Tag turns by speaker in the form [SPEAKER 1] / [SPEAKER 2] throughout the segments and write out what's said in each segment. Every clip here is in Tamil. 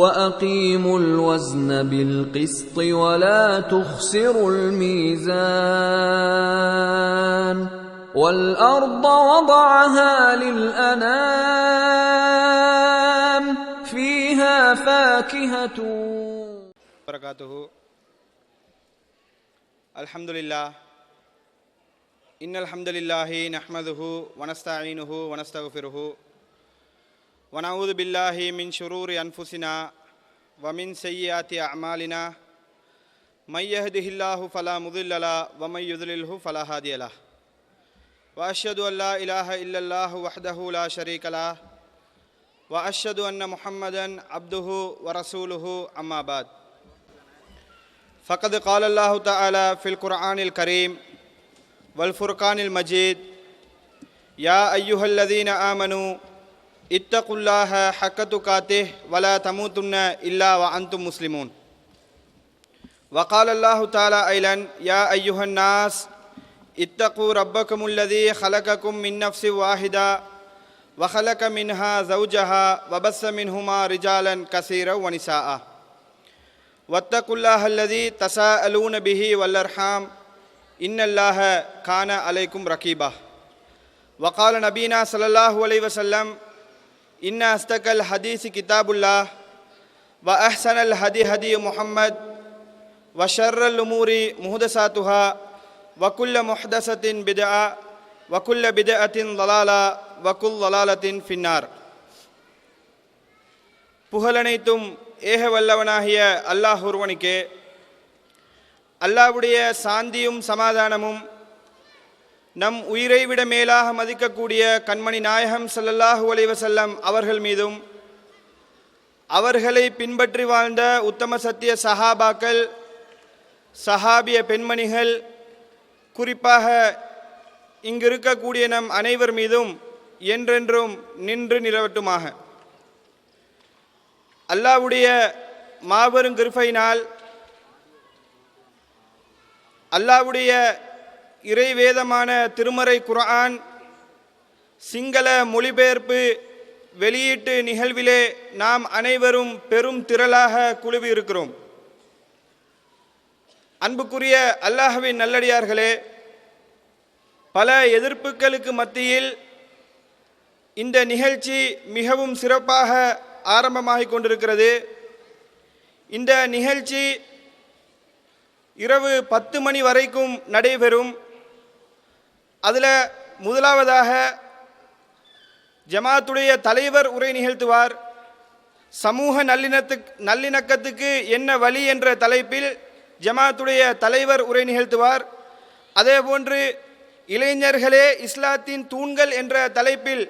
[SPEAKER 1] وأقيموا الوزن بالقسط ولا تخسروا الميزان والأرض وضعها للأنام فيها فاكهة.
[SPEAKER 2] وبركاته. الحمد لله. إن الحمد لله نحمده ونستعينه ونستغفره ونعوذ بالله من شرور أنفسنا ومن سيئات أعمالنا. من يهده الله فلا مضل له ومن يضلله فلا هادي له. وأشهد أن لا إله إلا الله وحده لا شريك له. وأشهد أن محمدا عبده ورسوله أما بعد. فقد قال الله تعالى في القرآن الكريم والفرقان المجيد يا أيها الذين آمنوا اتقوا الله حق تقاته ولا تموتن إلا وأنتم مسلمون. وقال الله تعالى أيضا يا أيها الناس اتقوا ربكم الذي خلقكم من نفس واحدة وخلق منها زوجها وبث منهما رجالا كثيرا ونساء. واتقوا الله الذي تساءلون به والأرحام إن الله كان عليكم رقيبا. وقال نبينا صلى الله عليه وسلم إن أصدق الحديث كتاب الله وأحسن الهدي هدي محمد وشر الأمور محدثاتها وكل محدثة بدعة وكل بدعة ضلالة وكل ضلالة في النار புகழனைத்தும் ஏக வல்லவனாகிய அல்லாஹ் ஒருவனுக்கே அல்லாஹ்வுடைய சாந்தியும் சமாதானமும் நம் உயிரை விட மேலாக மதிக்கக்கூடிய கண்மணி நாயகம் செல்லல்லாஹு அலைஹி செல்லம் அவர்கள் மீதும் அவர்களை பின்பற்றி வாழ்ந்த உத்தம சத்திய சஹாபாக்கள் சஹாபிய பெண்மணிகள் குறிப்பாக இங்கு இருக்கக்கூடிய நம் அனைவர் மீதும் என்றென்றும் நின்று நிலவட்டுமாக. அல்லாவுடைய மாபெரும் கிருஃபையினால் அல்லாஹ்வுடைய இறைவேதமான திருமறை குரான் சிங்கள மொழிபெயர்ப்பு வெளியீட்டு நிகழ்விலே நாம் அனைவரும் பெரும் திரளாக குழுவி இருக்கிறோம். அன்புக்குரிய அல்லாஹவின் நல்லடியார்களே பல எதிர்ப்புகளுக்கு மத்தியில் இந்த நிகழ்ச்சி மிகவும் சிறப்பாக ஆரம்பமாகிக் கொண்டிருக்கிறது. இந்த நிகழ்ச்சி இரவு பத்து மணி வரைக்கும் நடைபெறும். அதில் முதலாவதாக ஜமாத்துடைய தலைவர் உரை நிகழ்த்துவார். சமூக நல்லிணத்துக்கு நல்லிணக்கத்துக்கு என்ன வழி என்ற தலைப்பில் ஜமாத்துடைய தலைவர் உரை நிகழ்த்துவார். அதேபோன்று இளைஞர்களே இஸ்லாத்தின் தூண்கள் என்ற தலைப்பில்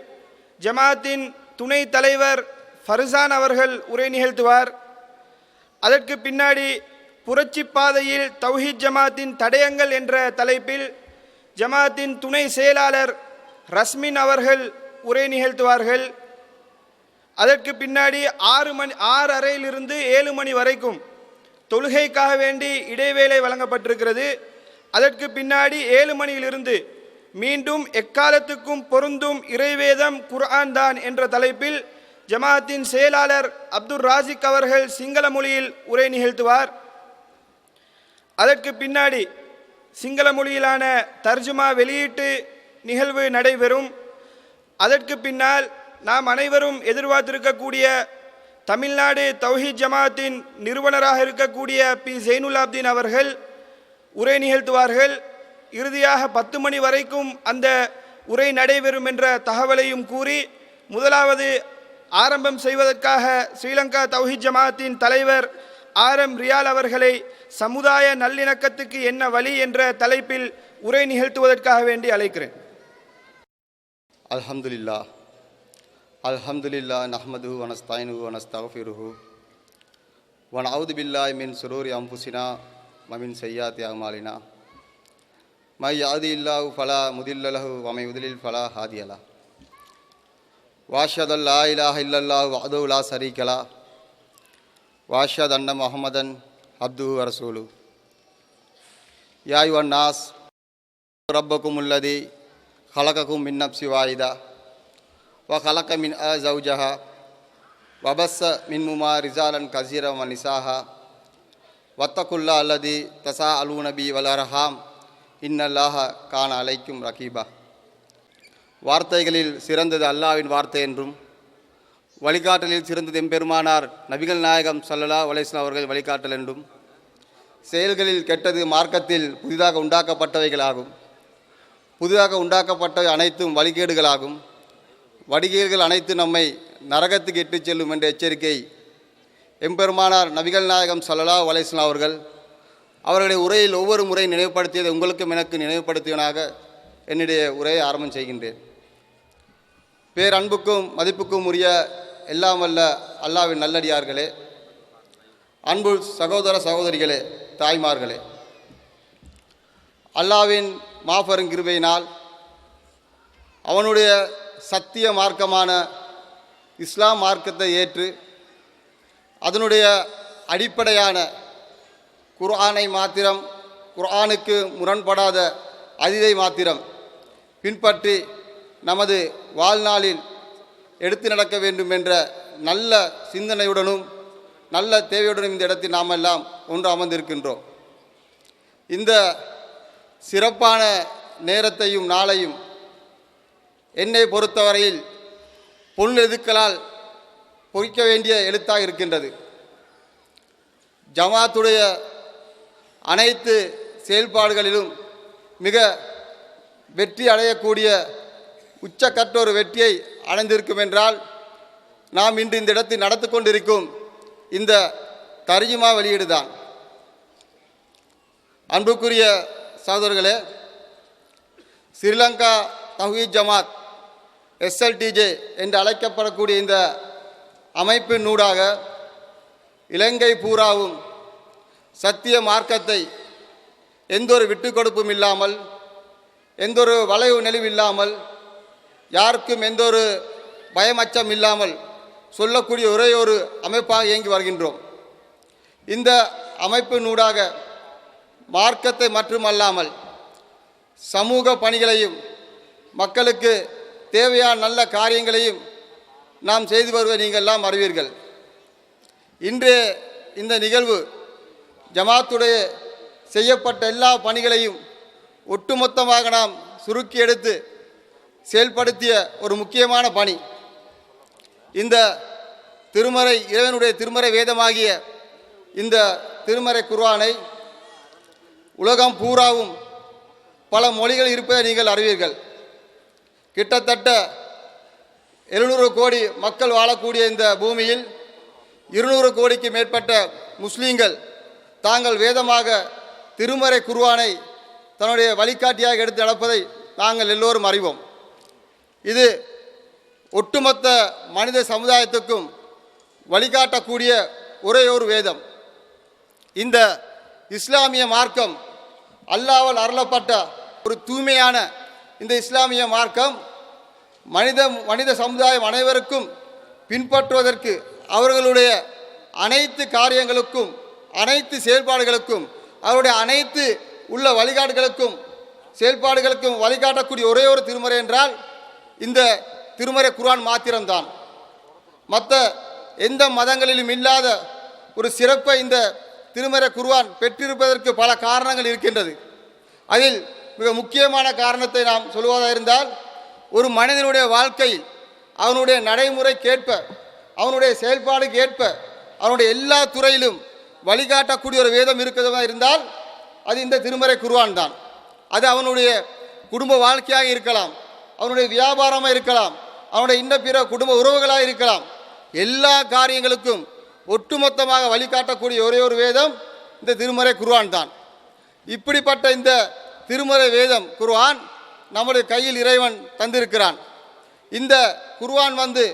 [SPEAKER 2] ஜமாத்தின் துணை தலைவர் ஃபர்சான் அவர்கள் உரை நிகழ்த்துவார். அதற்கு பின்னாடி புரட்சி பாதையில் தௌஹீத் ஜமாத்தின் தடயங்கள் என்ற தலைப்பில் ஜமாத்தின் துணை செயலாளர் ரஸ்மின் அவர்கள் உரை நிகழ்த்துவார்கள். அதற்கு பின்னாடி ஆறு மணி ஆறு அறையிலிருந்து ஏழு மணி வரைக்கும் தொழுகைக்காக வேண்டி இடைவேளை வழங்கப்பட்டிருக்கிறது. அதற்கு பின்னாடி ஏழு மணியிலிருந்து மீண்டும் எக்காலத்துக்கும் பொருந்தும் இறைவேதம் குர்ஆன் தான் என்ற தலைப்பில் ஜமாத்தின் செயலாளர் அப்துல் ராசிக் அவர்கள் சிங்கள மொழியில் உரை நிகழ்த்துவார். அதற்கு பின்னாடி சிங்கள மொழியிலான தர்ஜுமா வெளியீட்டு நிகழ்வு நடைபெறும். அதற்கு பின்னால் நாம் அனைவரும் எதிர்பார்த்திருக்கக்கூடிய தமிழ்நாடு தௌஹித் ஜமாத்தின் நிறுவனராக இருக்கக்கூடிய பி. ஜெயினுலாப்தீன் அவர்கள் உரை நிகழ்த்துவார்கள். இறுதியாக பத்து மணி வரைக்கும் அந்த உரை நடைபெறும் என்ற தகவலையும் கூறி முதலாவது ஆரம்பம் செய்வதற்காக ஸ்ரீலங்கா தௌஹித் ஜமாத்தின் தலைவர் ஆர் எம் ரியால் அவர்களை சமுதாய நல்லிணக்கத்துக்கு என்ன வழி என்ற தலைப்பில் உரை நிகழ்த்துவதற்காக வேண்டி அழைக்கிறேன்.
[SPEAKER 3] அல்ஹம்துலில்லா அல்ஹம்துலில்லா நஹமது வனஸ்தாயினு வனஸ்தஃபிருஹு வன் அவுது பில்லாய் மின் சுரூரி அம்புசினா மமின் செய்யா தியாகமாலினா மை யாது இல்லாஹு ஃபலா முதில்லலஹு வமை உதிலில் ஃபலா ஹாதியலா. வாஷதல்லா இலாஹ இல்லல்லாஹு வஹது லா சரீகலா வாஷத் அன்ன முஹம்மதன் அப்து ரசூலு யாயுவன் நாஸ் ரப்பக்கும் உள்ளதி خلقكم من نفس واحدة وخلق من زوجها وبث منهما رجالا كثيرا ونساء واتقوا الله الذي تساءلون به والأرحام إن الله كان عليكم رقيبا வார்த்தைகளில் சிறந்தது அல்லாவின் வார்த்தை என்றும் வழிகாட்டலில் சிறந்தது எம்பெருமானார் நபிகள் நாயகம் சல்லலா அலைஸ்லாம் அவர்கள் வழிகாட்டல் என்றும் செயல்களில் கெட்டது மார்க்கத்தில் புதிதாக உண்டாக்கப்பட்டவைகளாகும். புதிதாக உண்டாக்கப்பட்ட அனைத்தும் வழிகேடுகளாகும். வடிகேடுகள் அனைத்து நம்மை நரகத்துக்கு இட்டுச் செல்லும் என்ற எச்சரிக்கை எம்பெருமானார் நபிகள் நாயகம் சல்லலா அலைஸ்லாம் அவர்கள் அவர்களுடைய உரையில் ஒவ்வொரு முறை நினைவுபடுத்தியதை உங்களுக்கும் எனக்கு நினைவுபடுத்தியவனாக என்னுடைய உரையை ஆரம்பம் செய்கின்றேன். பேரன்புக்கும் மதிப்புக்கும் உரிய எல்லாம் வல்ல அல்லாவின் நல்லடியார்களே அன்பு சகோதர சகோதரிகளே தாய்மார்களே. அல்லாவின் மாபெரும் கிருபையினால் அவனுடைய சத்திய மார்க்கமான இஸ்லாம் மார்க்கத்தை ஏற்று அதனுடைய அடிப்படையான குர்ஆனை மாத்திரம் குர்ஆனுக்கு முரண்படாத அதிதை மாத்திரம் பின்பற்றி நமது வாழ்நாளில் எடுத்து நடக்க வேண்டும் என்ற நல்ல சிந்தனையுடனும் நல்ல தேவையுடனும் இந்த இடத்தில் நாம் எல்லாம் ஒன்று அமர்ந்திருக்கின்றோம். இந்த சிறப்பான நேரத்தையும் நாளையும் என்னை பொறுத்தவரையில் பொருள் எழுத்துக்களால் பொறிக்க வேண்டிய எழுத்தாக இருக்கின்றது. ஜமாத்துடைய அனைத்து செயல்பாடுகளிலும் மிக வெற்றி அடையக்கூடிய உச்சக்கட்ட ஒரு வெற்றியை அடைந்திருக்கும் என்றால் நாம் இன்று இந்த இடத்தில் நடத்து கொண்டிருக்கும் இந்த தர்ஜுமா வெளியீடுதான். அன்புக்குரிய சகோதரர்களே ஸ்ரீலங்கா தஹீத் ஜமாத் எஸ்எல்டிஜே என்று அழைக்கப்படக்கூடிய இந்த அமைப்பின் நூடாக இலங்கை பூராவும் சத்திய மார்க்கத்தை எந்தொரு விட்டு கொடுப்பும் இல்லாமல் எந்தொரு வளைவு நெளிவு யாருக்கும் எந்த ஒரு பயமச்சம் இல்லாமல் சொல்லக்கூடிய ஒரே ஒரு அமைப்பாக இயங்கி வருகின்றோம். இந்த அமைப்பினூடாக மார்க்கத்தை மட்டுமல்லாமல் சமூக பணிகளையும் மக்களுக்கு தேவையான நல்ல காரியங்களையும் நாம் செய்து வருவதை நீங்கள் எல்லாம் அறிவீர்கள். இன்றைய இந்த நிகழ்வு ஜமாத்துடைய செய்யப்பட்ட எல்லா பணிகளையும் ஒட்டுமொத்தமாக நாம் சுருக்கி எடுத்து செயல்படுத்திய ஒரு முக்கியமான பணி. இந்த திருமறை இறைவனுடைய திருமறை வேதமாகிய இந்த திருமறை குர்வானை உலகம் பூராவும் பல மொழிகள் இருப்பதை நீங்கள் அறிவீர்கள். கிட்டத்தட்ட எழுநூறு கோடி மக்கள் வாழக்கூடிய இந்த பூமியில் இருநூறு கோடிக்கு மேற்பட்ட முஸ்லீம்கள் தாங்கள் வேதமாக திருமறை குர்வானை தன்னுடைய வழிகாட்டியாக எடுத்து நடப்பதை நாங்கள் எல்லோரும் அறிவோம். இது ஒட்டுமொத்த மனித சமுதாயத்துக்கும் வழிகாட்டக்கூடிய ஒரே ஒரு வேதம். இந்த இஸ்லாமிய மார்க்கம் அல்லாவால் அருளப்பட்ட ஒரு தூய்மையான இந்த இஸ்லாமிய மார்க்கம் மனித மனித சமுதாயம் அனைவருக்கும் பின்பற்றுவதற்கு அவர்களுடைய அனைத்து காரியங்களுக்கும் அனைத்து செயல்பாடுகளுக்கும் அவருடைய அனைத்து உள்ள வழிகாட்டுகளுக்கும் செயல்பாடுகளுக்கும் வழிகாட்டக்கூடிய ஒரே ஒரு திருமுறை என்றால் இந்த திருமறை குரான் மாத்திரம்தான். மற்ற எந்த மதங்களிலும் இல்லாத ஒரு சிறப்பை இந்த திருமறை குருவான் பெற்றிருப்பதற்கு பல காரணங்கள் இருக்கின்றது. அதில் மிக முக்கியமான காரணத்தை நாம் சொல்வதாக இருந்தால் ஒரு மனிதனுடைய வாழ்க்கையில் அவனுடைய நடைமுறைக்கேற்ப அவனுடைய செயல்பாடுக்கு ஏற்ப அவனுடைய எல்லா துறையிலும் வழிகாட்டக்கூடிய ஒரு வேதம் இருக்கிறதா இருந்தால் அது இந்த திருமறை குருவான் தான் அது அவனுடைய குடும்ப வாழ்க்கையாக இருக்கலாம். அவனுடைய வியாபாரமாக இருக்கலாம் அவனுடைய இன்ன பிற குடும்ப உறவுகளாக இருக்கலாம். எல்லா காரியங்களுக்கும் ஒட்டுமொத்தமாக வழிகாட்டக்கூடிய ஒரே ஒரு வேதம் இந்த திருமறை குர்ஆன் தான். இப்படிப்பட்ட இந்த திருமறை வேதம் குர்ஆன் நம்முடைய கையில் இறைவன் தந்திருக்கிறான். இந்த குர்ஆன் வந்து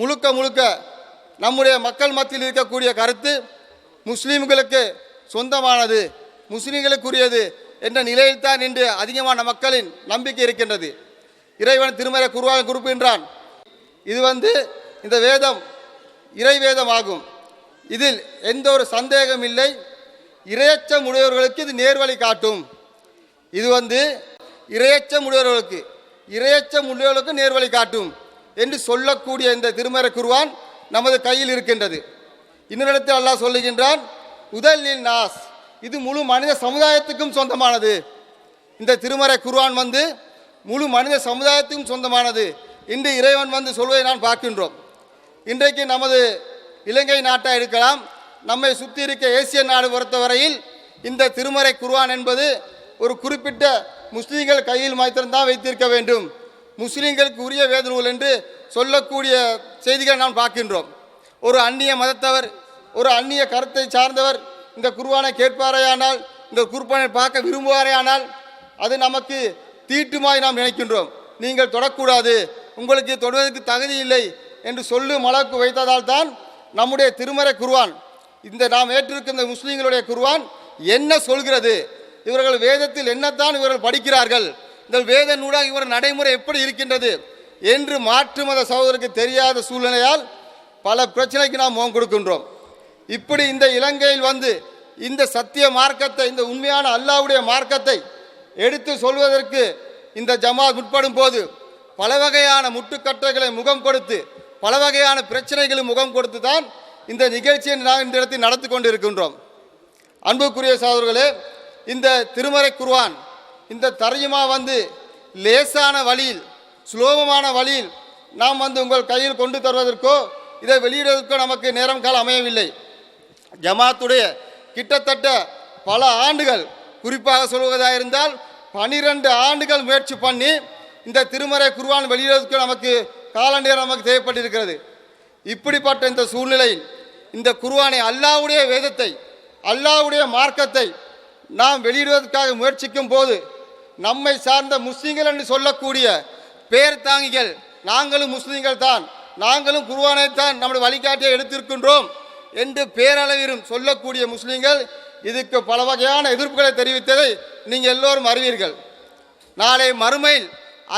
[SPEAKER 3] முழுக்க முழுக்க நம்முடைய மக்கள் மத்தியில் இருக்கக்கூடிய கருத்து முஸ்லீம்களுக்கு சொந்தமானது முஸ்லீம்களுக்குரியது என்ற நிலையில்தான் இன்று அதிகமான மக்களின் நம்பிக்கை இருக்கின்றது. இறைவன் திருமறை குருவாக குறிப்பின்றான். இது வந்து இந்த வேதம் இறை வேதம் ஆகும் இதில் எந்த ஒரு சந்தேகம் இல்லை. இரையச்சம் உடையவர்களுக்கு இது நேர்வழி காட்டும். இது வந்து இரையச்சம் உடையவர்களுக்கு இரையச்சம் உடையவர்களுக்கு நேர்வழி காட்டும் என்று சொல்லக்கூடிய இந்த திருமறை குருவான் நமது கையில் இருக்கின்றது. இன்னொரு அல்லாஹ் சொல்லுகின்றான் உதலில் நாஸ். இது முழு மனித சமுதாயத்துக்கும் சொந்தமானது. இந்த திருமறை குருவான் வந்து முழு மனித சமுதாயத்துக்கும் சொந்தமானது. இன்று இறைவன் வந்து சொல்வதை நான் பார்க்கின்றோம். இன்றைக்கு நமது இலங்கை நாட்டாக இருக்கலாம் நம்மை சுற்றி இருக்க ஏசிய நாடு பொறுத்தவரையில் இந்த திருமறை குருவான் என்பது ஒரு குறிப்பிட்ட முஸ்லீம்கள் கையில் மாத்திரம்தான் வைத்திருக்க வேண்டும். முஸ்லீம்களுக்கு உரிய வேத நூல் என்று சொல்லக்கூடிய செய்திகளை நாம் பார்க்கின்றோம். ஒரு அந்நிய மதத்தவர் ஒரு அந்நிய கருத்தை சார்ந்தவர் இந்த குர்ஆனை கேட்பாரேயானால் இந்த குர்பானை பார்க்க விரும்புவாரேயானால் அது நமக்கு தீட்டுமாய் நாம் நினைக்கின்றோம். நீங்கள் தொடக்கூடாது. உங்களுக்கு தொடுவதற்கு தகுதி இல்லை என்று சொல்லும் அளவுக்கு வைத்ததால் தான் நம்முடைய திருமறை குருவான் இந்த நாம் ஏற்றிருக்கின்ற முஸ்லீம்களுடைய குருவான் என்ன சொல்கிறது? இவர்கள் வேதத்தில் என்னத்தான் இவர்கள் படிக்கிறார்கள்? இந்த வேத நூலாக இவர் நடைமுறை எப்படி இருக்கின்றது? என்று மாற்று மத சகோதரருக்கு தெரியாத சூழ்நிலையால் பல பிரச்சனைக்கு நாம் முகம் கொடுக்கின்றோம். இப்படி இந்த இலங்கையில் வந்து இந்த சத்திய மார்க்கத்தை இந்த உண்மையான அல்லாஹ்வுடைய மார்க்கத்தை எடுத்து சொல்வதற்கு இந்த ஜமாத் முற்படும் போது பல வகையான முட்டுக்கட்டைகளை முகம் கொடுத்து பல வகையான பிரச்சனைகளும் முகம் கொடுத்து தான் இந்த நிகழ்ச்சியை நாம் இந்த இடத்தில் நடத்தி கொண்டு இருக்கின்றோம் அன்புக்குரிய சகோதரர்களே இந்த திருமறை குர்வான் இந்த தரையுமா வந்து லேசான வழியில் சுலோபமான வழியில் நாம் வந்து உங்கள் கையில் கொண்டு தருவதற்கோ இதை வெளியிடுவதற்கோ நமக்கு நேரம் காலம் அமையவில்லை. ஜமாத்துடைய கிட்டத்தட்ட பல ஆண்டுகள் குறிப்பாக சொல்வதாக இருந்தால் பனிரெண்டு ஆண்டுகள் முயற்சி பண்ணி இந்த திருமறை குருவான் வெளியிடுவதற்கு நமக்கு கால நமக்கு தேவைப்பட்டிருக்கிறது. இப்படிப்பட்ட இந்த சூழ்நிலையில் இந்த குருவானை அல்லாவுடைய வேதத்தை அல்லாஹ்வுடைய மார்க்கத்தை நாம் வெளியிடுவதற்காக முயற்சிக்கும் போது நம்மை சார்ந்த முஸ்லீம்கள் என்று சொல்லக்கூடிய பேர் தாங்கிகள் நாங்களும் முஸ்லீம்கள் தான் நாங்களும் குருவானை தான் நம்முடைய வழிகாட்டியை எடுத்திருக்கின்றோம் என்று பேரளவிலும் சொல்லக்கூடிய முஸ்லீம்கள் இதுக்கு பல வகையான எதிர்ப்புகளை தெரிவித்ததை நீங்கள் எல்லோரும் அறிவீர்கள். நாளை மறுமையில்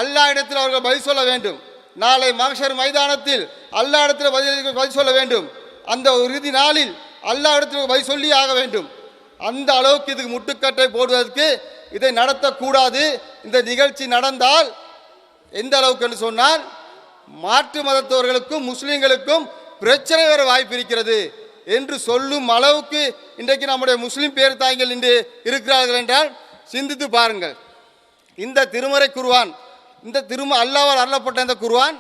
[SPEAKER 3] அல்லா இடத்தில் அவர்கள் பதில் சொல்ல வேண்டும். நாளை மகஷர் மைதானத்தில் அல்லா இடத்தில் பதில் பதில் சொல்ல வேண்டும். அந்த இறுதி நாளில் அல்லா இடத்தில் பதில் சொல்லி ஆக வேண்டும். அந்த அளவுக்கு இதுக்கு முட்டுக்கட்டை போடுவதற்கு இதை நடத்தக்கூடாது. இந்த நிகழ்ச்சி நடந்தால் எந்த அளவுக்கு என்று சொன்னால் மாற்று மதத்தவர்களுக்கும் முஸ்லீம்களுக்கும் பிரச்சனை வர வாய்ப்பு இருக்கிறது. என்று சொல்லும் அளவுக்கு இன்றைக்கு நம்முடைய முஸ்லீம் பேர் தாய்கள் இன்று இருக்கிறார்கள் என்றால் சிந்தித்து பாருங்கள். இந்த திருமறை குருவான் இந்த திரும அல்லாவால் அருளப்பட்ட இந்த குருவான்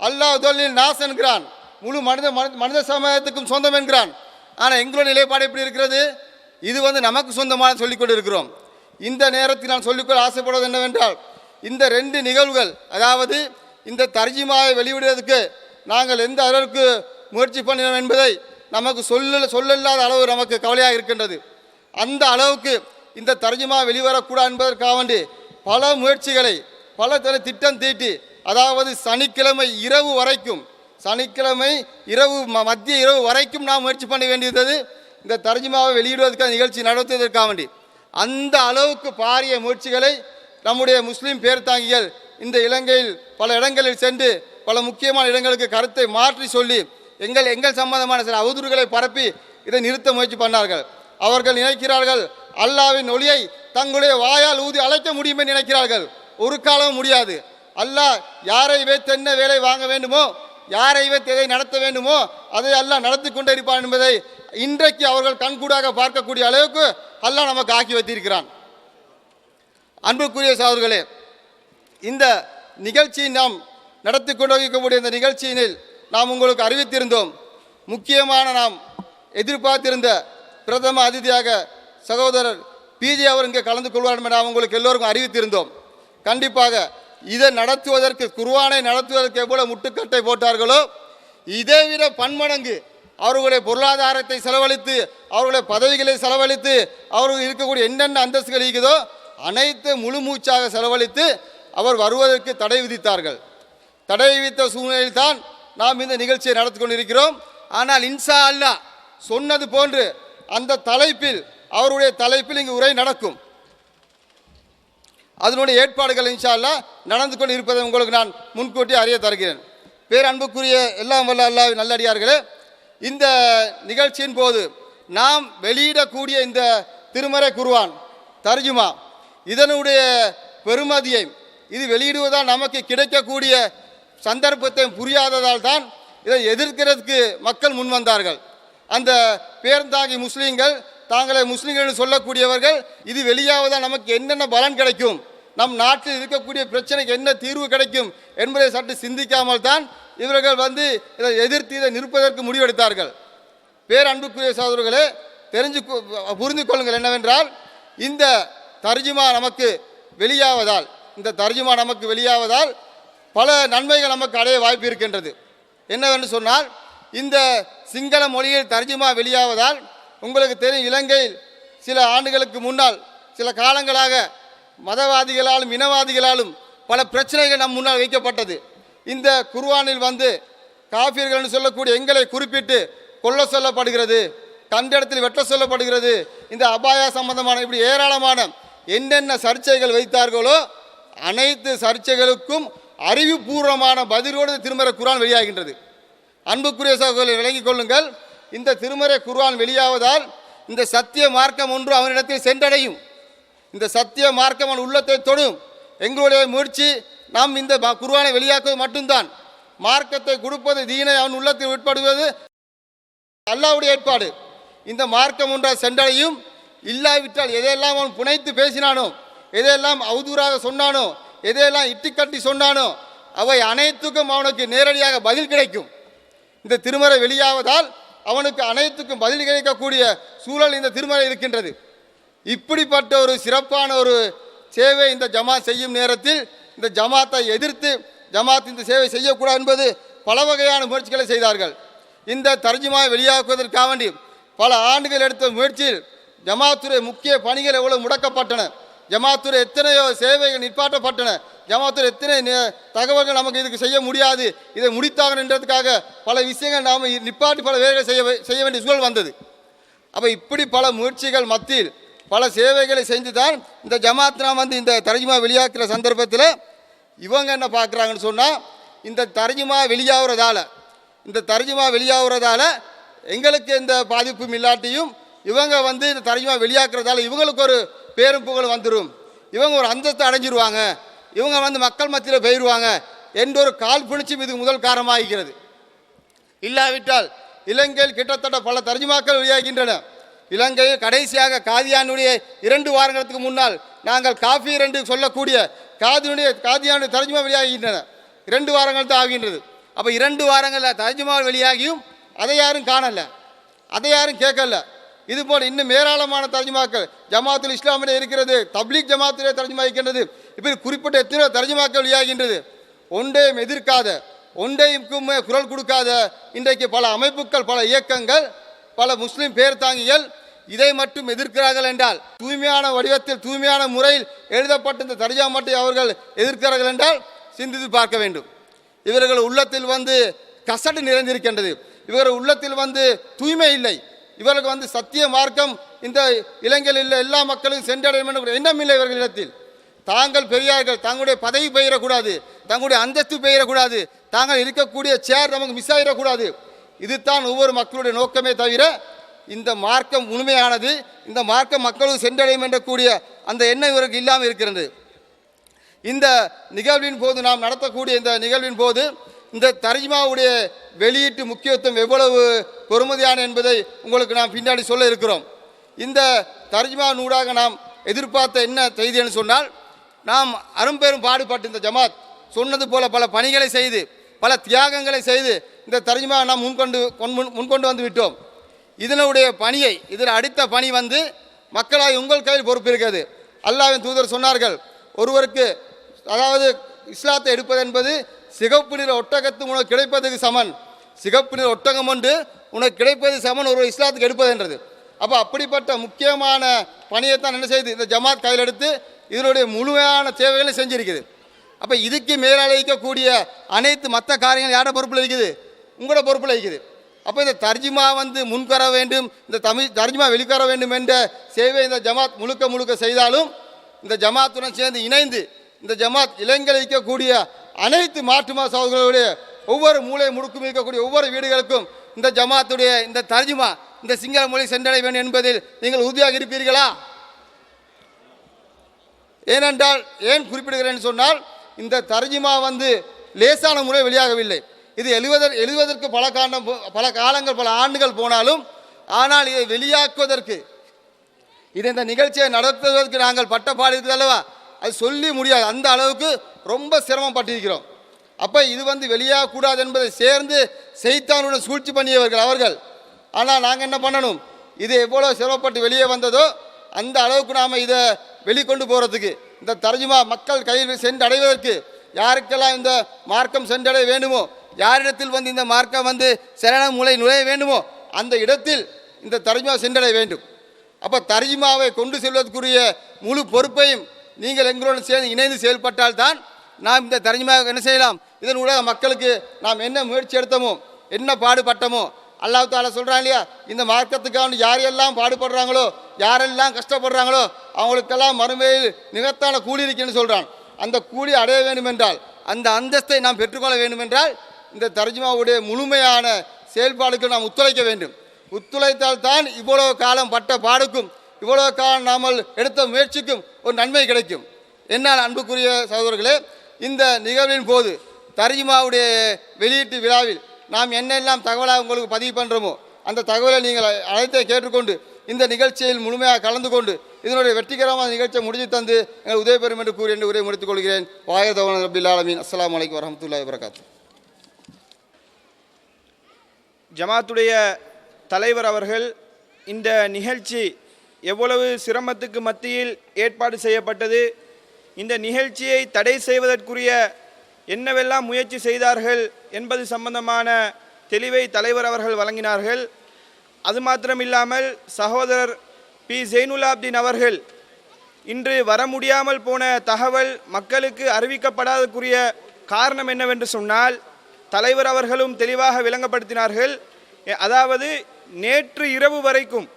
[SPEAKER 3] அல்லாஹ் தொழில் நாஸ் என்கிறான். முழு மனித மனித- மனித சமுதாயத்துக்கும் சொந்தம் என்கிறான். ஆனால் எங்களோட நிலைப்பாடு எப்படி இருக்கிறது? இது வந்து நமக்கு சொந்தமான சொல்லிக்கொண்டு இருக்கிறோம் இந்த நேரத்தில் நான் சொல்லிக்கொள்ள ஆசைப்படுவது என்னவென்றால் இந்த ரெண்டு நிகழ்வுகள் அதாவது இந்த தர்ஜிமாவை வெளியிடுவதற்கு நாங்கள் எந்த அளவுக்கு முயற்சி பண்ணினோம் என்பதை நமக்கு சொல்ல சொல்லல்லாத அளவு நமக்கு கவலையாக இருக்கின்றது. அந்த அளவுக்கு இந்த தர்ஜுமா வெளிவரக்கூடாது என்பதற்காக வேண்டி பல முயற்சிகளை பல தர திட்டம் தீட்டி அதாவது சனிக்கிழமை இரவு வரைக்கும் சனிக்கிழமை இரவு ம- மத்திய இரவு வரைக்கும் நாம் முயற்சி பண்ண வேண்டியிருந்தது. இந்த தர்ஜுமாவை வெளியிடுவதற்காக நிகழ்ச்சி நடத்துவதற்காக வேண்டி அந்த அளவுக்கு பாரிய முயற்சிகளை நம்முடைய முஸ்லீம் பேர்தாங்கிகள் இந்த இலங்கையில் பல இடங்களில் சென்று பல முக்கியமான இடங்களுக்கு கருத்தை மாற்றி சொல்லி எங்கள் எங்கள் சம்பந்தமான சில அவதூறுகளை பரப்பி இதை நிறுத்த முயற்சி பண்ணார்கள். அவர்கள் நினைக்கிறார்கள் அல்லாவின் ஒளியை தங்களுடைய வாயால் ஊதி அழைக்க முடியும் என்று நினைக்கிறார்கள். ஒரு காலமும் முடியாது. அல்லாஹ் யாரை வைத்து என்ன வேலை வாங்க வேண்டுமோ யாரை வைத்து எதை நடத்த வேண்டுமோ அதை அல்லாஹ் நடத்தி கொண்டே இருப்பான் என்பதை இன்றைக்கு அவர்கள் கண்கூடாக பார்க்கக்கூடிய அளவுக்கு அல்லாஹ் நமக்கு ஆக்கி வைத்திருக்கிறான். அன்புக்குரிய சகோதரர்களே இந்த நிகழ்ச்சியை நாம் நடத்தி கொண்டிருக்கக்கூடிய இந்த நிகழ்ச்சியினில் நாம் உங்களுக்கு அறிவித்திருந்தோம். முக்கியமான நாம் எதிர்பார்த்திருந்த பிரதம அதிதியாக சகோதரர் பிஜே அவர் இங்கே கலந்து கொள்வார் என உங்களுக்கு எல்லோருக்கும் அறிவித்திருந்தோம். கண்டிப்பாக இதை நடத்துவதற்கு குர்ஆனை நடத்துவதற்கு எவ்வளவு முட்டுக்கட்டை போட்டார்களோ இதைவிட பன்மடங்கு அவர்களுடைய பொருளாதாரத்தை செலவழித்து அவர்களுடைய பதவிகளை செலவழித்து அவர்கள் இருக்கக்கூடிய என்னென்ன அந்தஸ்துகள் இருக்குதோ அனைத்து முழு மூச்சாக செலவழித்து அவர் வருவதற்கு தடை விதித்தார்கள். தடை விதித்த சூழ்நிலையில்தான் நாம் இந்த நிகழ்ச்சியை நடத்தி கொண்டிருக்கிறோம். ஆனால் இன்சா அல்லா சொன்னது போன்று அந்த தலைப்பில் அவருடைய தலைப்பில் இங்கு உரை நடக்கும். அதனுடைய ஏற்பாடுகள் இன்ஷா அல்லா நடந்து கொண்டு இருப்பதை உங்களுக்கு நான் முன்கூட்டி அறிய தருகிறேன். பேரன்புக்குரிய எல்லாம் வல்ல அல்லாஹ் நல்லடியார்களே இந்த நிகழ்ச்சியின் போது நாம் வெளியிடக்கூடிய இந்த திருமறை குருவான் தர்ஜுமா இதனுடைய பெருமதியை இது வெளியிடுவதால் நமக்கு கிடைக்கக்கூடிய சந்தர்ப்பத்தை புரியாததால் தான் இதை எதிர்க்கிறதுக்கு மக்கள் முன் வந்தார்கள். அந்த பேர்ந்தாங்கி முஸ்லீம்கள் தாங்களை முஸ்லீம்கள் சொல்லக்கூடியவர்கள் இது வெளியாவதால் நமக்கு என்னென்ன பலன் கிடைக்கும்? நம் நாட்டில் இருக்கக்கூடிய பிரச்சனைக்கு என்ன தீர்வு கிடைக்கும் என்பதை சற்று சிந்திக்காமல் தான் இவர்கள் வந்து இதை எதிர்த்து இதை நிற்பதற்கு முடிவெடுத்தார்கள். பேரன்புக்குரிய சகோதரர்களே தெரிஞ்சு கொ- புரிந்து கொள்ளுங்கள் என்னவென்றால் இந்த தர்ஜுமா நமக்கு வெளியாவதால் இந்த தர்ஜுமா நமக்கு வெளியாவதால் பல நன்மைகள் நமக்கு அடைய வாய்ப்பு இருக்கின்றது. என்னவென்று சொன்னால் இந்த சிங்கள மொழியில் தர்ஜுமா வெளியாவதால் உங்களுக்கு தெரியும் இலங்கையில் சில ஆண்டுகளுக்கு முன்னால் சில காலங்களாக மதவாதிகளாலும் இனவாதிகளாலும் பல பிரச்சனைகள் நம் முன்னால் வைக்கப்பட்டது. இந்த குர்வானில் வந்து காஃபியர்கள்னு சொல்லக்கூடிய எங்களை குறிப்பிட்டு கொல்ல சொல்லப்படுகிறது கண்டிடத்தில் வெட்ட சொல்லப்படுகிறது இந்த அபாயா சம்பந்தமான இப்படி ஏராளமான என்னென்ன சர்ச்சைகள் வைத்தார்களோ அனைத்து சர்ச்சைகளுக்கும் அறிவுபூர்வமான பதிலோடு திருமறை குரான் வெளியாகின்றது. அன்புக்குரிய சகோதரர்களை விளங்கிக் கொள்ளுங்கள். இந்த திருமறை குர்ஆன் வெளியாவதால் இந்த சத்திய மார்க்கம் ஒன்று அவனிடத்தில் சென்றடையும். இந்த சத்திய மார்க்கம் அவன் உள்ளத்தை தொடும். எங்களுடைய முயற்சி நாம் இந்த ம- குர்ஆனை வெளியாக்குவது மட்டும்தான். மார்க்கத்தை கொடுப்பது தீனை அவன் உள்ளத்தில் உட்படுவது அல்லாவுடைய ஏற்பாடு. இந்த மார்க்கம் ஒன்றால் சென்றடையும். இல்லாவிட்டால் எதையெல்லாம் அவன் புனைத்து பேசினானோ எதையெல்லாம் அவதூறாக சொன்னானோ எதையெல்லாம் இட்டுக்கட்டி சொன்னானோ அவை அனைத்துக்கும் அவனுக்கு நேரடியாக பதில் கிடைக்கும். இந்த திருமறை வெளியாவதால் அவனுக்கு அனைத்துக்கும் பதில் கிடைக்கக்கூடிய சூழல் இந்த திருமறை இருக்கின்றது. இப்படிப்பட்ட ஒரு சிறப்பான ஒரு சேவை இந்த ஜமாத் செய்யும் நேரத்தில் இந்த ஜமாத்தை எதிர்த்து ஜமாத் இந்த சேவை செய்யக்கூடாது என்பது பல வகையான முயற்சிகளை செய்தார்கள். இந்த தர்ஜுமா வெளியாக்குவதற்காக வேண்டி பல ஆண்டுகள் எடுத்த முயற்சியில் ஜமாத்துறை முக்கிய பணிகள் எவ்வளவு முடக்கப்பட்டன. ஜமாத்துறை எத்தனையோ சேவைகள் நிற்பாட்டப்பட்டன ஜமாத்துறை எத்தனை தகவல்கள் நமக்கு இதுக்கு செய்ய முடியாது. இதை முடித்தாங்கன்றதுக்காக பல விஷயங்கள் நாம் நிப்பாட்டி பல வேலைகள் செய்ய செய்ய வேண்டிய சூழல் வந்தது. அப்போ இப்படி பல முயற்சிகள் மத்தியில் பல சேவைகளை செஞ்சு தான் இந்த ஜமாத் நாம் வந்து இந்த தரஜுமா வெளியாக்குற சந்தர்ப்பத்தில் இவங்க என்ன பார்க்குறாங்கன்னு சொன்னால் இந்த தரஜுமா வெளியாகிறதால இந்த தரஜுமா வெளியாகிறதால எங்களுக்கு எந்த பாதிப்பும் இல்லாட்டியும் இவங்க வந்து இந்த தர்ஜுமா வெளியாக்குறதால இவங்களுக்கு ஒரு பேரும் புகழ் வந்துடும் இவங்க ஒரு அந்தஸ்தை அடைஞ்சிருவாங்க. இவங்க வந்து மக்கள் மத்தியில் போயிடுவாங்க என்ற ஒரு கால் பிணிச்சும் இதுக்கு முதல் காரணமாகிறது இல்லாவிட்டால் இலங்கையில் கிட்டத்தட்ட பல தர்ஜுமாக்கள் வெளியாகின்றன. இலங்கையில் கடைசியாக காதியானுடைய இரண்டு வாரங்களுக்கு முன்னால் நாங்கள் காஃபி ரெண்டு சொல்லக்கூடிய காதியுடைய காதியானுடைய தர்ஜுமா வெளியாகின்றன. இரண்டு வாரங்கள் தான் ஆகின்றது. அப்போ இரண்டு வாரங்களில் தர்ஜுமா வெளியாகியும் அதை யாரும் காணலை. அதை யாரும் கேட்கல. இது போல இன்னும் ஏராளமான தர்ஜுமாக்கள் ஜமாத்துல் இஸ்லாமிலே இருக்கிறது. தப்லீக் ஜமாத்திலே தர்ஜுமா இருக்கின்றது. இப்படி குறிப்பிட்ட எத்தனையோ தர்ஜுமாக்கள் வெளியாகின்றது. ஒன்றையும் எதிர்க்காத ஒன்றையும் குரல் கொடுக்காத இன்றைக்கு பல அமைப்புகள் பல இயக்கங்கள் பல முஸ்லீம் பேர் தாங்கிகள் இதை மட்டும் எதிர்க்கிறார்கள் என்றால் தூய்மையான வடிவத்தில் தூய்மையான முறையில் எழுதப்பட்ட இந்த தர்ஜாமட்டை அவர்கள் எதிர்க்கிறார்கள் என்றால் சிந்தித்து பார்க்க வேண்டும். இவர்கள் உள்ளத்தில் வந்து கசடு நிறைந்திருக்கின்றது. இவர்கள் உள்ளத்தில் வந்து தூய்மை இல்லை. இவர்களுக்கு வந்து சத்திய மார்க்கம் இந்த இலங்கையில் உள்ள எல்லா மக்களும் சென்றடையும் என்ற எண்ணம் இல்லை இவர்களிடத்தில். தாங்கள் பெரியார்கள் தங்களுடைய பதவி பெயரக்கூடாது தங்களுடைய அந்தஸ்து பெயரக்கூடாது தாங்கள் இருக்கக்கூடிய சேர் நமக்கு மிஸ் ஆகிடக்கூடாது இதுதான் ஒவ்வொரு மக்களுடைய நோக்கமே தவிர இந்த மார்க்கம் உண்மையானது இந்த மார்க்கம் மக்களுக்கு சென்றடையும் என்ற கூடிய அந்த எண்ணம் இவருக்கு இல்லாமல் இருக்கிறது இந்த நிகழ்வின் போது நாம் நடத்தக்கூடிய இந்த நிகழ்வின் போது இந்த தர்ஜிமாவுடைய வெளியீட்டு முக்கியத்துவம் எவ்வளவு பொறுமதியான என்பதை உங்களுக்கு நாம் பின்னாடி சொல்ல இருக்கிறோம். இந்த தர்ஜிமா நூடாக நாம் எதிர்பார்த்த என்ன செய்தின்னு சொன்னால் நாம் அரும்பெரும் பாடுபட்டு இந்த ஜமாத் சொன்னது போல பல பணிகளை செய்து பல தியாகங்களை செய்து இந்த தர்ஜிமா நாம் முன்கொண்டு கொன் முன்- முன்கொண்டு வந்து விட்டோம். இதனுடைய பணியை இதில் அடுத்த பணி வந்து மக்களாய் உங்கள் கையில் பொறுப்பு இருக்கிறது அல்லாவின் தூதர் சொன்னார்கள் ஒருவருக்கு அதாவது இஸ்லாத்தை எடுப்பது என்பது சிகப்பு நிற ஒட்டகத்து உனக்கு கிடைப்பதற்கு சமன். சிகப்பு நிற ஒட்டகம் ஒன்று உனக்கு கிடைப்பது சமன் ஒரு இஸ்லாத்துக்கு எடுப்பது என்றது அப்போ அப்படிப்பட்ட முக்கியமான பணியை தான் என்ன செய்யுது இந்த ஜமாத் கையில் எடுத்து இதனுடைய முழுமையான தேவைகளை செஞ்சிருக்குது. அப்போ இதுக்கு மேலழைக்கக்கூடிய அனைத்து மற்ற காரியங்கள் யாரோட பொறுப்பில் இருக்குது? உங்களோட பொறுப்பில் இருக்குது. அப்போ இந்த தர்ஜிமா வந்து முன்கர வேண்டும் இந்த தமிழ் தர்ஜிமா வெளிக்கர வேண்டும் என்ற சேவை இந்த ஜமாத் முழுக்க முழுக்க செய்தாலும் இந்த ஜமாத்துடன் சேர்ந்து இணைந்து இந்த ஜமாத் இளைஞர்கள் இருக்கக்கூடிய அனைத்து மாற்றுமா சகோதரர்களுடைய ஒவ்வொரு மூளை முடுக்கும் இருக்கக்கூடிய ஒவ்வொரு வீடுகளுக்கும் இந்த ஜமாத்துடைய இந்த தர்ஜுமா இந்த சிங்கள மொழி சென்றடைய வேண்டும் என்பதில் நீங்கள் உறுதியாக இருப்பீர்களா? ஏனென்றால் ஏன் குறிப்பிடுகிறேன் சொன்னால் இந்த தர்ஜிமா வந்து லேசான முறை வெளியாகவில்லை. இது எழுவதற் எழுவதற்கு பல காரணம் பல காலங்கள் பல ஆண்டுகள் போனாலும் ஆனால் இதை வெளியாக்குவதற்கு இது இந்த நிகழ்ச்சியை நடத்துவதற்கு நாங்கள் பட்ட பாடு இருக்குது அல்லவா? அது சொல்லி முடியாது. அந்த அளவுக்கு ரொம்ப சிரமப்பட்டிருக்கிறோம். அப்போ இது வந்து வெளியாகக்கூடாது என்பதை சேர்ந்து செய்தானுடன் சூழ்ச்சி பண்ணியவர்கள் அவர்கள். ஆனால் நாங்கள் என்ன பண்ணணும்? இது எவ்வளோ சிரமப்பட்டு வெளியே வந்ததோ அந்த அளவுக்கு நாம் இதை வெளிக்கொண்டு போகிறதுக்கு இந்த தர்ஜுமா மக்கள் கையில் சென்று அடைவதற்கு யாருக்கெல்லாம் இந்த மார்க்கம் சென்றடைய வேண்டுமோ யாரிடத்தில் வந்து இந்த மார்க்கம் வந்து சரண மூலை நுழைய வேண்டுமோ அந்த இடத்தில் இந்த தர்ஜுமா சென்றடைய வேண்டும். அப்போ தரஜுமாவை கொண்டு செல்வதற்குரிய முழு பொறுப்பையும் நீங்கள் எங்களோடு சேர்ந்து இணைந்து செயல்பட்டால் தான் நாம் இந்த தரஞ்சமாக என்ன செய்யலாம்? இதன் ஊடாக மக்களுக்கு நாம் என்ன முயற்சி எடுத்தோமோ என்ன பாடுபட்டோமோ அல்லாஹ் தாலா சொல்கிறான் இல்லையா? இந்த மார்க்கத்துக்காக யாரெல்லாம் பாடுபடுறாங்களோ யாரெல்லாம் கஷ்டப்படுறாங்களோ அவங்களுக்கெல்லாம் மறுமையில் நிகத்தான கூலி இருக்குன்னு சொல்கிறான் அந்த கூலி அடைய வேண்டும் என்றால் அந்த அந்தஸ்தை நாம் பெற்றுக்கொள்ள வேண்டும் என்றால் இந்த தர்ஜிமாவுடைய முழுமையான செயல்பாடுக்கு நாம் ஒத்துழைக்க வேண்டும். ஒத்துழைத்தால் தான் இவ்வளவு காலம் பட்ட பாடுக்கும். இவ்வளோ காலம் நாமல் எடுத்த முயற்சிக்கும் ஒரு நன்மை கிடைக்கும். என்ன அன்புக்குரிய சகோதரர்களே இந்த நிகழ்வின் போது தரிஜிமாவுடைய வெளியீட்டு விழாவில் நாம் என்னெல்லாம் தகவலாக உங்களுக்கு பதிவு பண்ணுறோமோ அந்த தகவலை நீங்கள் அழைத்தை கேட்டுக்கொண்டு இந்த நிகழ்ச்சியில் முழுமையாக கலந்து கொண்டு இதனுடைய வெற்றிகரமான நிகழ்ச்சியை முடிஞ்சு தந்து எங்கள் உதவி பெறும் என்று கூறி என்று உரை முடித்துக் கொள்கிறேன். வாயதவன் ரபில் ஆலமீன். அஸ்லாம் வலைக்கம் வரமத்துல்லா வரகாத்து
[SPEAKER 2] ஜமாத்துடைய தலைவர் அவர்கள் இந்த நிகழ்ச்சி எவ்வளவு சிரமத்துக்கு மத்தியில் ஏற்பாடு செய்யப்பட்டது? இந்த நிகழ்ச்சியை தடை செய்வதற்குரிய என்னவெல்லாம் முயற்சி செய்தார்கள் என்பது சம்பந்தமான தெளிவை தலைவர் அவர்கள் வழங்கினார்கள். அது மாத்திரமில்லாமல் சகோதரர் பி. ஜெயினுலாப்தீன் அவர்கள் இன்று வர முடியாமல் போன தகவல் மக்களுக்கு அறிவிக்கப்படாதக்குரிய காரணம் என்னவென்று சொன்னால் தலைவர் அவர்களும் தெளிவாக விளங்கப்படுத்தினார்கள். அதாவது நேற்று இரவு வரைக்கும்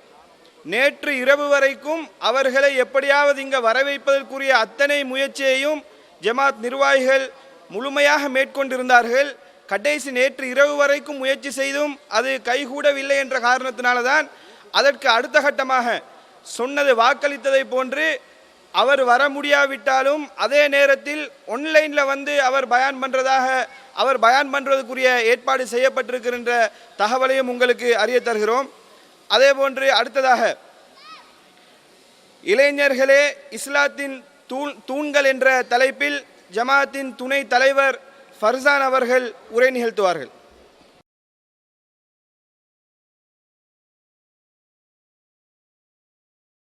[SPEAKER 2] நேற்று இரவு வரைக்கும் அவர்களை எப்படியாவது இங்கே வர வைப்பதற்குரிய அத்தனை முயற்சியையும் ஜமாத் நிர்வாகிகள் முழுமையாக மேற்கொண்டிருந்தார்கள். கடைசி நேற்று இரவு வரைக்கும் முயற்சி செய்தும் அது கைகூடவில்லை என்ற காரணத்தினால தான் அதற்கு அடுத்த கட்டமாக சொன்னது வாக்களித்ததை போன்று அவர் வர முடியாவிட்டாலும் அதே நேரத்தில் ஒன்லைனில் வந்து அவர் பயான் பண்ணுறதாக அவர் பயான் பண்ணுறதுக்குரிய ஏற்பாடு செய்யப்பட்டிருக்கின்ற தகவலையும் உங்களுக்கு அறிய தருகிறோம். அதே போன்று அடுத்ததாக இளைஞர்களே இஸ்லாத்தின் தூண் தூண்கள் என்ற தலைப்பில் ஜமாத்தின் துணை தலைவர் ஃபர்சான் அவர்கள் உரை நிகழ்த்துவார்கள்.